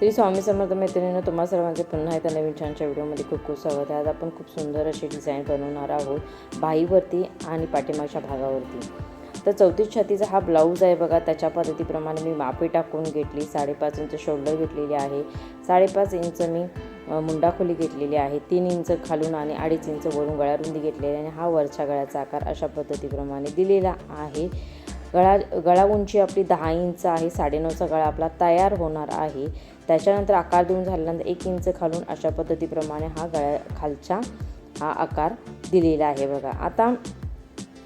श्री स्वामी समर्थ मैत्रिणीनं तुम्हा सर्वांचे पुन्हा एकदा नवीन छानच्या व्हिडिओमध्ये खूप खूप स्वागत आहे. आज आपण खूप सुंदर अशी डिझाईन बनवणार आहोत बाईवरती आणि पाठीमागच्या भागावरती. तर चौतीस छातीचा हा ब्लाऊज आहे बघा त्याच्या पद्धतीप्रमाणे मी मापे टाकून घेतली साडेपाच इंच शोल्डर घेतलेली आहे साडेपाच इंच मी मुंडाखोली घेतलेली आहे तीन इंच खालून आणि अडीच इंच वरून गळ्यारुंदी घेतलेली आणि हा वरच्या गळ्याचा आकार अशा पद्धतीप्रमाणे दिलेला आहे. गळा गळा उंची आपली दहा इंच आहे साडेनऊचा गळा आपला तयार होणार आहे. त्याच्यानंतर आकार देऊन झाल्यानंतर एक इंच खालून अशा पद्धतीप्रमाणे हा गळ्या खालच्या हा आकार दिलेला आहे बघा. आता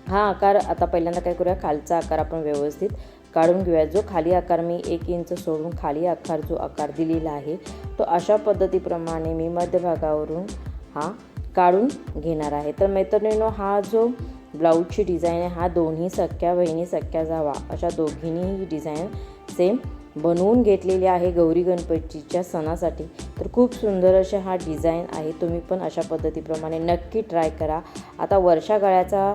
हा आकार आता पहिल्यांदा काय करूया? खालचा आकार आपण व्यवस्थित काढून घेऊया. जो खाली आकार मी एक इंच सोडून खाली आकार जो आकार दिलेला आहे तो अशा पद्धतीप्रमाणे मी मध्यभागावरून हा काढून घेणार आहे. तर मैत्रिणीनो हा जो ब्लाऊजची डिझाईन आहे. हा दोन्ही सख्या बहिणी सख्या जावा. अशा दोघींनी ही डिझाईन सेम बनवून घेतलेली आहे गौरी गणपतीच्या सणासाठी. तर खूप सुंदर अशा हा डिझाईन आहे. तुम्ही पण अशा पद्धतीप्रमाणे नक्की ट्राय करा. आता वर्षा गळ्याचा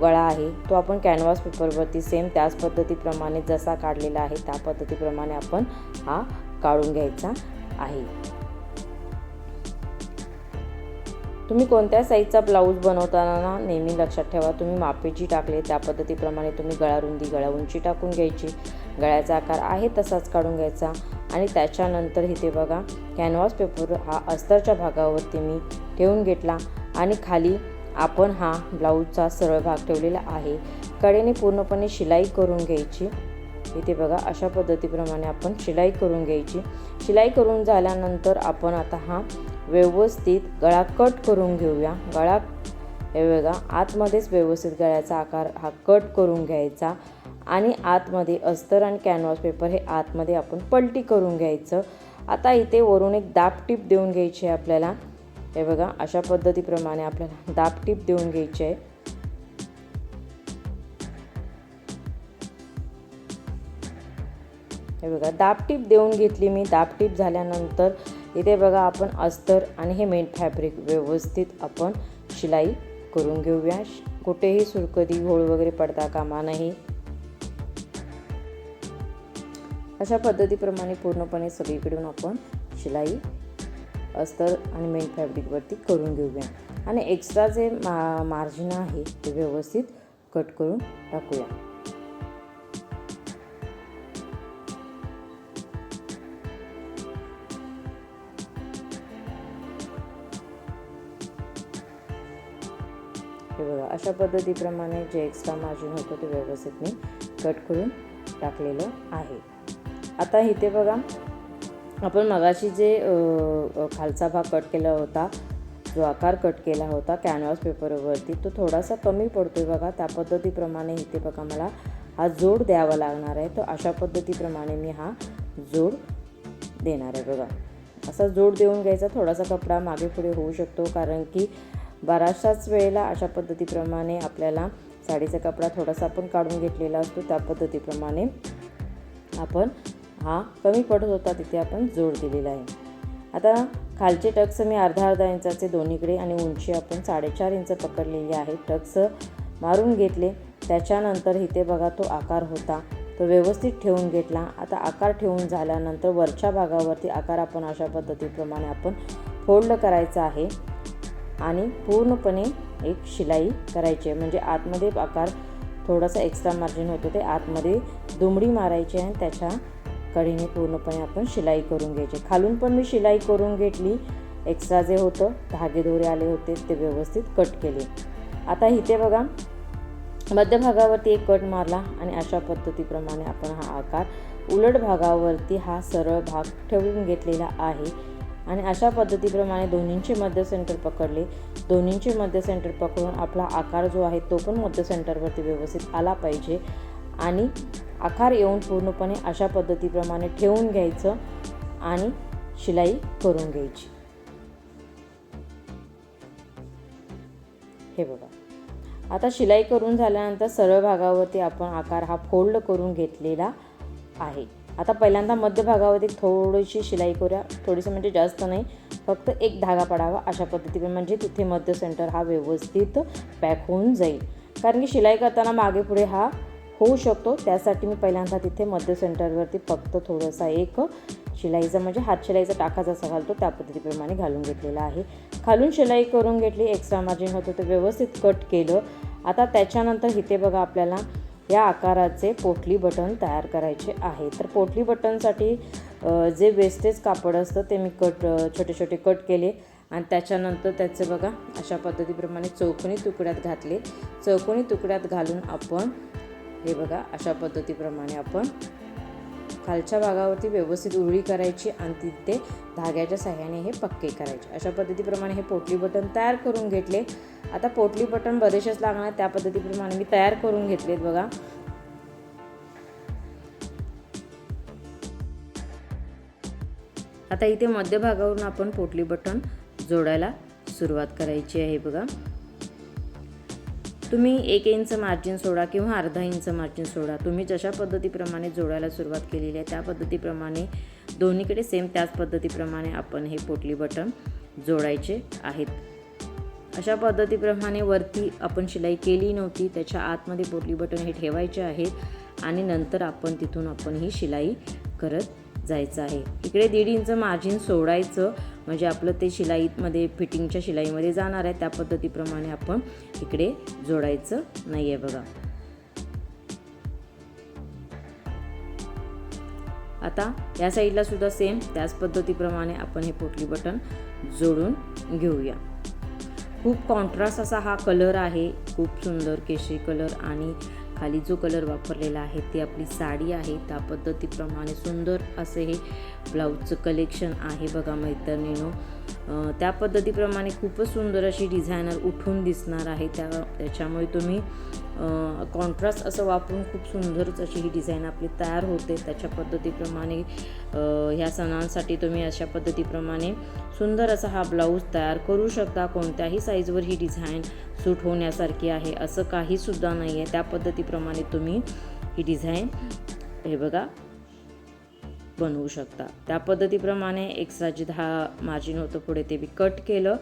गळा आहे. तो आपण कॅनव्हास पेपरवरती सेम त्याच पद्धतीप्रमाणे जसा काढलेला आहे त्या पद्धतीप्रमाणे आपण हा काढून घ्यायचा आहे. तुम्ही कोणत्या साईजचा ब्लाऊज बनवताना नेहमी लक्षात ठेवा. तुम्ही मापे जी टाकले त्या पद्धतीप्रमाणे तुम्ही गळारुंदी गळा उंची टाकून घ्यायची. गळ्याचा आकार आहे तसाच काढून घ्यायचा. आणि त्याच्यानंतर इथे बघा कॅनव्हास पेपर हा अस्तरच्या भागावरती मी ठेवून घेतला. आणि खाली आपण हा ब्लाऊजचा सरळ भाग ठेवलेला आहे. कडेने पूर्णपणे शिलाई करून घ्यायची. इथे बघा अशा पद्धतीप्रमाणे आपण शिलाई करून घ्यायची. शिलाई करून झाल्यानंतर आपण आता हा व्यवस्थित गळा कट करून घेऊया. गळा हे बघा आतमध्येच व्यवस्थित गळ्याचा आकार हा कट करून घ्यायचा आणि आतमध्ये अस्तर आणि कॅनव्हास पेपर हे आतमध्ये आपण पलटी करून घ्यायचं. आता इथे वरून एक दाब टीप देऊन घ्यायची आहे आपल्याला. हे बघा अशा पद्धतीप्रमाणे आपल्याला दाब टीप देऊन घ्यायची आहे. हे बघा दाबटीप देऊन घेतली मी. दाबटीप झाल्यानंतर इथे बघा आपण अस्तर आणि हे मेन फॅब्रिक व्यवस्थित आपण शिलाई करून घेऊया. कुठेही सुरकती घोळ वगैरे पडता कामा नाही अशा पद्धतीप्रमाणे पूर्णपणे सगळीकडून आपण शिलाई अस्तर आणि मेन फॅब्रिकवरती करून घेऊया. आणि एक्स्ट्रा जे मा मार्जिन आहे ते व्यवस्थित कट करून टाकूया. हे बघा अशा पद्धतीप्रमाणे जे एक्स्ट्रा मार्जिन होतं ते व्यवस्थित मी कट करून टाकलेलं आहे. आता इथे बघा आपण मगाशी जे खालचा भाग कट केला होता जो आकार कट केला होता कॅनव्हास पेपरवरती तो थोडासा कमी पडतो आहे बघा. त्या पद्धतीप्रमाणे इथे बघा मला हा जोड द्यावा लागणार आहे. तर अशा पद्धतीप्रमाणे मी हा जोड देणार आहे बघा. असा जोड देऊन घ्यायचा थोडासा कपडा मागे पुढे होऊ शकतो कारण की बराचशाच वेळेला अशा पद्धतीप्रमाणे आपल्याला साडीचा कपडा थोडासा आपण काढून घेतलेला असतो त्या पद्धतीप्रमाणे आपण हा कमी पडत होता तिथे आपण जोड दिलेला आहे. आता खालचे टक्स मी अर्धा अर्धा इंचाचे दोन्हीकडे आणि उंची आपण साडेचार इंच पकडलेली आहे. टक्स मारून घेतले त्याच्यानंतर इथे बघा तो आकार होता तो व्यवस्थित ठेवून घेतला. आता आकार ठेवून झाल्यानंतर वरच्या भागावरती आकार आपण अशा पद्धतीप्रमाणे आपण फोल्ड करायचा आहे. आणि पूर्णपणे एक शिलाई करायची आहे. म्हणजे आतमध्ये आकार थोडासा एक्स्ट्रा मार्जिन होतो ते आतमध्ये दुमडी मारायची आहे आणि त्याच्या कडेने पूर्णपणे आपण शिलाई करून घ्यायची खालून पण मी शिलाई करून घेतली. एक्स्ट्रा जे होतं धागे दोरे आले होते ते व्यवस्थित कट केले. आता इथे बघा मध्यभागावरती एक कट मारला आणि अशा पद्धतीप्रमाणे आपण हा आकार उलट भागावरती हा सरळ भाग ठेवून घेतलेला आहे. आणि अशा पद्धतीप्रमाणे दोन्हींचे मध्य सेंटर पकडले. दोन्हींचे मध्य सेंटर पकडून आपला आकार जो आहे तो पण मध्य सेंटरवरती व्यवस्थित आला पाहिजे. आणि आकार येऊन पूर्णपणे अशा पद्धतीप्रमाणे ठेवून घ्यायचं आणि शिलाई करून घ्यायची. हे बघा. आता शिलाई करून झाल्यानंतर सरळ भागावरती आपण आकार हा फोल्ड करून घेतलेला आहे. आता पहिल्यांदा मध्यभागावरती थोडीशी शिलाई करूया. थोडीशी म्हणजे जास्त नाही फक्त एक धागा पडावा अशा पद्धतीने. म्हणजे तिथे मध्य सेंटर हा व्यवस्थित पॅक होऊन जाईल. कारण की शिलाई करताना मागे पुढे हा होऊ शकतो. त्यासाठी मी पहिल्यांदा तिथे मध्य सेंटरवरती फक्त थोडासा एक शिलाईचा म्हणजे हात शिलाईचा टाका जसा घालतो. त्या पद्धतीप्रमाणे घालून घेतलेला आहे. खालून शिलाई करून घेतली एक्स्ट्रा मार्जिन होतं ते व्यवस्थित कट केलं. आता त्याच्यानंतर इथे बघा आपल्याला या आकाराचे पोटली बटन तयार करायचे आहे. तर पोटली बटनसाठी जे वेस्टेज कापड असतं ते मी कट छोटे छोटे कट केले आणि त्याच्यानंतर त्याचे बघा अशा पद्धतीप्रमाणे चौकोनी तुकड्यात घातले. चौकोनी तुकड्यात घालून आपण हे बघा अशा पद्धतीप्रमाणे आपण खालच्या भागावरती व्यवस्थित उरळी करायची आणि तिथे धाग्याच्या सहाय्याने हे पक्के करायचे. अशा पद्धतीप्रमाणे हे पोटली बटन तयार करून घेतले. आता पोटली बटन बरेचसेच लागणार त्या पद्धतीप्रमाणे मी तयार करून घेतलेत बघा. आता इथे मध्यभागावरून आपण पोटली बटन जोडायला सुरुवात करायची आहे बघा. तुम्ही एक इंच मार्जिन सोडा किंवा अर्धा इंच मार्जिन सोडा. तुम्ही जशा पद्धतीप्रमाणे जोडायला सुरुवात केलेली आहे त्या पद्धतीप्रमाणे दोन्हीकडे सेम त्याच पद्धतीप्रमाणे आपण हे पोटली बटन जोडायचे आहेत. अशा पद्धतीप्रमाणे वरती आपण शिलाई केली नव्हती त्याच्या आतमध्ये पोटली बटन हे ठेवायचे आहेत आणि नंतर आपण तिथून आपण ही शिलाई करत जायचं आहे. इकडे दीड इंच मार्जिन सोडायचं. म्हणजे आपलं ते शिलाईमध्ये फिटिंगच्या शिलाईमध्ये जाणार आहे. त्या पद्धतीप्रमाणे आपण इकडे जोडायचं नाही आहे बघा. आता या साईडला सुद्धा सेम त्याच पद्धतीप्रमाणे आपण हे पोटली बटन जोडून घेऊया. खूप कॉन्ट्रास्ट असा हा कलर आहे. खूप सुंदर केशरी कलर आणि खाली जो कलर वापरलेला आहे ते आपली साडी आहे. त्या पद्धतीप्रमाणे सुंदर असे हे ब्लाऊजचं कलेक्शन आहे बघा मैत्रिणीनो. त्या पद्धतीप्रमाणे खूपच सुंदर अशी डिझायनर उठून दिसणार आहे त्या त्याच्यामुळे तुम्ही कॉन्ट्रास्ट असं वापरून खूप सुंदरच अशी ही डिझाईन आपली तयार होते. त्याच्या पद्धतीप्रमाणे ह्या सणांसाठी तुम्ही अशा पद्धतीप्रमाणे सुंदर असा हा ब्लाऊज तयार करू शकता. कोणत्याही साईजवर ही डिझाईन सूट होण्यासारखी आहे असं काहीसुद्धा नाही आहे त्या पद्धतीप्रमाणे तुम्ही ही डिझाईन हे बघा बनवू शकता. त्या पद्धतीप्रमाणे एक जे दहा मार्जिन होतं पुढे ते मी कट केलं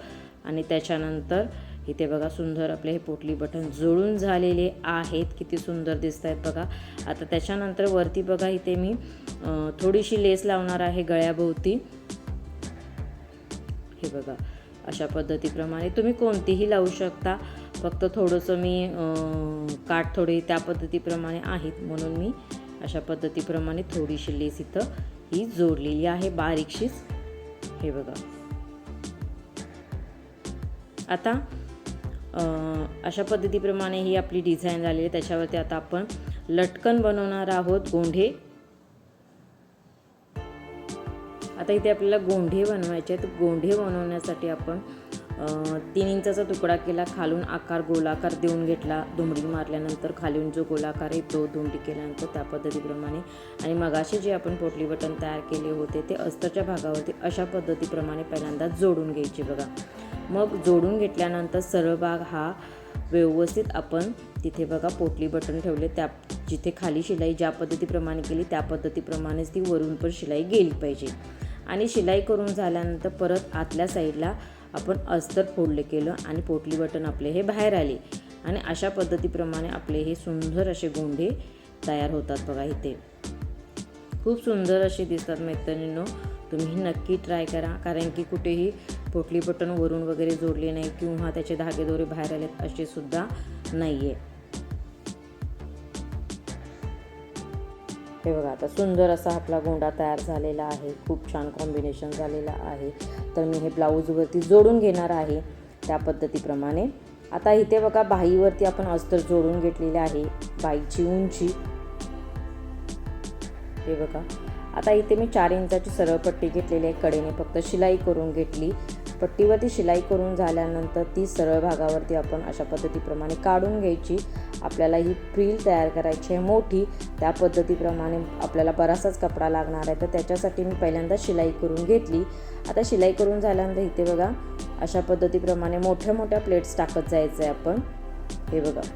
आणि त्याच्यानंतर इथे बघा सुंदर आपले हे पोटली बटन जुळून झालेले आहेत. किती सुंदर दिसत आहेत बघा. आता त्याच्यानंतर वरती बघा इथे मी थोडीशी लेस लावणार आहे गळ्याभोवती. हे बघा अशा पद्धतीप्रमाणे तुम्ही कोणतीही लावू शकता. फक्त थोडंसं मी काठ थोडे त्या पद्धतीप्रमाणे आहेत म्हणून मी अशा पद्धतीप्रमाणे थोडीशी लेस इथं ही जोडलेली आहे बारीकशीच हे बघा. आता अशा पद्धतीप्रमाणे ही आपली डिझाईन झालेली आहे. त्याच्यावरती आता आपण लटकन बनवणार आहोत गोंढे आता इथे आपल्याला गोंढे बनवायचे आहेत. गोंढे बनवण्यासाठी आपण तीन इंचाचा तुकडा केला खालून आकार गोलाकार देऊन घेतला धुमडी मारल्यानंतर खालून जो गोलाकार आहे तो धुमडी केल्यानंतर त्या पद्धतीप्रमाणे. आणि मगाशी जे आपण पोटली बटन तयार केले होते ते अस्तरच्या भागावरती अशा पद्धतीप्रमाणे पहिल्यांदा जोडून घ्यायचे बघा. मग जोडून घेतल्यानंतर सरळ भाग हा व्यवस्थित आपण तिथे बघा पोटली बटन ठेवले त्या जिथे खाली शिलाई ज्या पद्धतीप्रमाणे केली त्या पद्धतीप्रमाणेच ती वरून पण शिलाई गेली पाहिजे. आणि शिलाई करून झाल्यानंतर परत आतल्या साईडला आपण अस्तर फोडले केलं आणि पोटली बटन आपले हे बाहेर आले. आणि अशा पद्धतीप्रमाणे आपले हे सुंदर असे गोंडे तयार होतात बघा इथे. खूप सुंदर असे दिसतात मैत्रिणींनो. तुम्ही नक्की ट्राय करा. कारण की कुठेही पोटली बटन वरून वगैरे जोडले नाही किंवा त्याचे धागे दोरे बाहेर आलेत असे सुद्धा नाही आहे हे बघा आता सुंदर असा आपला गोंडा तयार झालेला आहे. खूप छान कॉम्बिनेशन झालेला आहे. तर मी हे ब्लाऊजवरती जोडून घेणार आहे त्या पद्धतीप्रमाणे. आता इथे बघा बाईवरती आपण अस्तर जोडून घेतलेले आहे बाईची उंची. हे बघा. आता इथे मी चार इंचाची सरळ पट्टी घेतलेली आहे कडेने फक्त शिलाई करून घेतली. पट्टीवरती शिलाई करून झाल्यानंतर ती सरळ भागावरती आपण अशा पद्धतीप्रमाणे काढून घ्यायची. आपल्याला ही फ्रील तयार करायची आहे मोठी. त्या पद्धतीप्रमाणे आपल्याला बराचसाच कपडा लागणार आहे. तर त्याच्यासाठी मी पहिल्यांदा शिलाई करून घेतली. आता शिलाई करून झाल्यानंतर इथे बघा अशा पद्धतीप्रमाणे मोठ्या मोठ्या प्लेट्स टाकत जायचं आहे आपण. हे बघा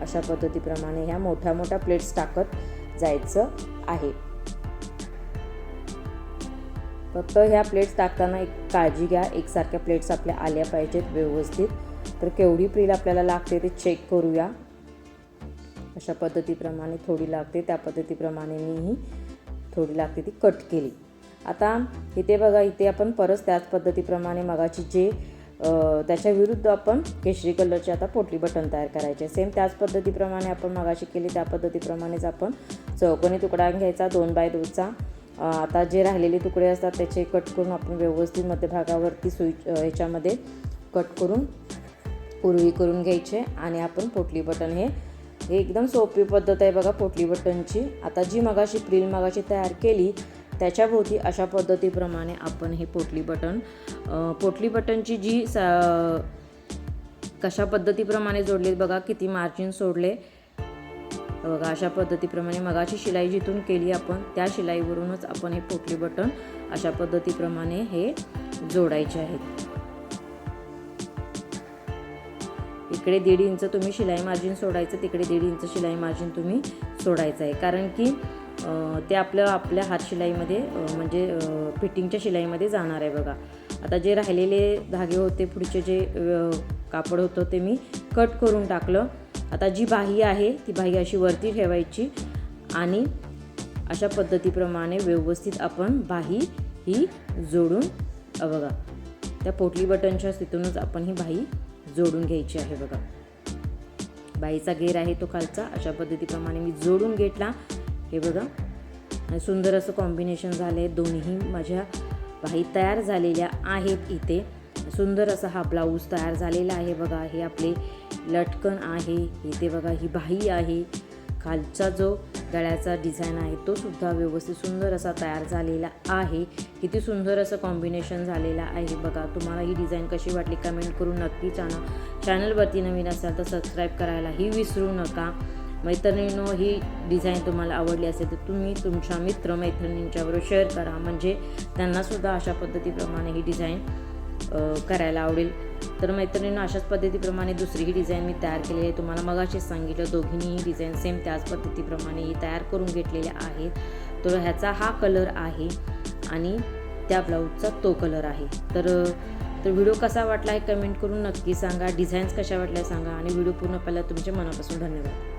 अशा पद्धतीप्रमाणे ह्या मोठ्या मोठ्या प्लेट्स टाकत जायचं आहे. फक्त ह्या प्लेट्स टाकताना एक काळजी घ्या. एकसारख्या प्लेट्स आपल्या आल्या पाहिजेत व्यवस्थित. तर केवढी प्रील आपल्याला लागते ते चेक करूया. अशा पद्धतीप्रमाणे थोडी लागते. त्या पद्धतीप्रमाणे मी ही थोडी लागते ती कट केली. आता इथे बघा इथे आपण परत त्याच पद्धतीप्रमाणे मगाची जे त्याच्या विरुद्ध आपण केशरी कलरचे आता पोटली बटन तयार करायचे. सेम त्याच पद्धतीप्रमाणे आपण मगाशी केली त्या पद्धतीप्रमाणेच आपण चौकोनी तुकडा घ्यायचा दोन बाय दोनचा. आता जे राहिलेले तुकडे असतात त्याचे कट करून आपण व्यवस्थित मध्यभागावरती सुई ह्याच्यामध्ये कट करून पूर्वी करून घ्यायचे आणि आपण पोटली बटन हे हे एकदम सोपी पद्धत आहे बघा पोटली बटनची. आता जी मगाशी प्रिल मगाशी तयार केली त्याच्याभोवती अशा पद्धतीप्रमाणे आपण हे पोटली बटन पोटली बटनची जी सा कशा पद्धतीप्रमाणे जोडले बघा किती मार्जिन सोडले बघा अशा पद्धतीप्रमाणे मगाची शिलाई जिथून केली आपण त्या शिलाईवरूनच आपण हे पोटली बटन अशा पद्धतीप्रमाणे हे जोडायचे आहेत. इकडे दीड इंच तुम्ही शिलाई मार्जिन सोडायचं तिकडे दीड इंच शिलाई मार्जिन तुम्ही सोडायचं आहे. कारण की ते आपलं आपल्या हात शिलाईमध्ये म्हणजे फिटिंगच्या शिलाईमध्ये जाणार आहे बघा. आता जे राहिलेले धागे होते पुढचे जे कापड होतं ते मी कट करून टाकलं. आता जी बाही आहे ती बाही अशी वरती ठेवायची आणि अशा पद्धतीप्रमाणे व्यवस्थित आपण बाही ही जोडून बघा त्या पोटली बटनच्या तिथूनच आपण ही बाही जोडून घ्यायची आहे बघा. बाईचा घेर आहे तो खालचा अशा पद्धतीप्रमाणे मी जोडून घेतला. हे बघा आणि सुंदर असं कॉम्बिनेशन झालं आहे दोन्ही माझ्या बाही तयार झालेल्या आहेत इथे. सुंदर असा हा ब्लाऊज तयार झालेला आहे बघा. हे आपले लटकन आहे. इथे बघा ही बाही आहे. खालचा जो गळ्याचा डिझाईन आहे तो सुद्धा व्यवस्थित सुंदर असा तयार झालेला आहे. किती सुंदर असं कॉम्बिनेशन झालेलं आहे बघा. तुम्हाला ही डिझाईन कशी वाटली कमेंट करून नक्की जाणा चॅनलवरती नवीन असाल तर सबस्क्राईब करायलाही विसरू नका. मैत्रिणींनो ही डिझाईन तुम्हाला आवडली असेल तर तुम्ही तुमच्या मित्र मैत्रिणींच्याबरोबर शेअर करा. म्हणजे त्यांनासुद्धा अशा पद्धतीप्रमाणे ही डिझाईन करायला आवडेल. तर मैत्रिणींनो अशाच पद्धतीप्रमाणे दुसरीही डिझाईन मी तयार केलेली आहे. तुम्हाला मगाशीच सांगितलं दोघींनीही डिझाईन सेम त्याच पद्धतीप्रमाणे ही तयार करून घेतलेल्या आहेत. तर ह्याचा हा कलर आहे आणि त्या ब्लाऊजचा तो कलर आहे. तर तर व्हिडिओ कसा वाटला आहे कमेंट करून नक्की सांगा. डिझाईन्स कशा वाटल्या सांगा. आणि व्हिडिओ पूर्ण पाहिला तुमच्या मनापासून धन्यवाद.